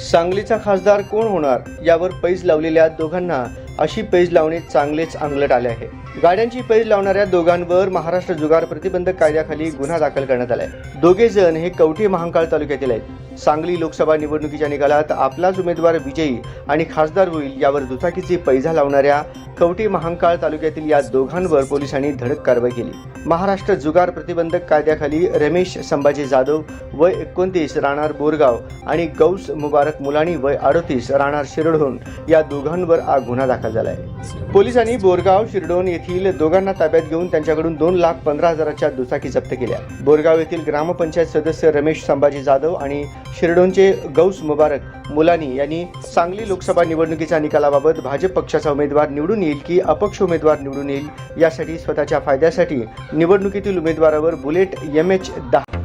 सांगलीचा खासदार कोण होणार? यावर पैज लावलेल्या दोघांना अशी पेज लावणे चांगलेच अंगलट आले आहे. गाड्यांची पैज लावणाऱ्या दोघांवर महाराष्ट्र जुगार प्रतिबंधक कायद्याखाली गुन्हा दाखल करण्यात आलाय. दोघे जण हे कवठे महांकाळ तालुक्यातील आहेत. सांगली लोकसभा निवडणुकीच्या निकालात आपलाच उमेदवार विजयी आणि खासदार होईल यावर दुचाकीची पैजा लावणाऱ्या कवठे महांकाळ तालुक्यातील या दोघांवर पोलिसांनी धडक कारवाई केली. महाराष्ट्र जुगार प्रतिबंधक कायद्याखाली रमेश संभाजी जाधव वय एकोणतीस राहणार बोरगाव आणि गौस मुबारक मुलानी वय अडोतीस राहणार शिरडहून या दोघांवर हा गुन्हा दाखल दाखल झाला आहे पोलिसांनी बोरगाव शिरडोन येथील दोघांना ताब्यात घेऊन त्यांच्याकडून दोन लाख पंधरा हजाराच्या दुचाकी जप्त केल्या. बोरगाव येथील ग्रामपंचायत सदस्य रमेश संभाजी जाधव आणि शिरडोनचे गौस मुबारक मुलानी यांनी सांगली लोकसभा निवडणुकीच्या निकालाबाबत भाजप पक्षाचा उमेदवार निवडून येईल की अपक्ष उमेदवार निवडून येईल यासाठी स्वतःच्या फायद्यासाठी निवडणुकीतील उमेदवारावर बुलेट एम एच दहा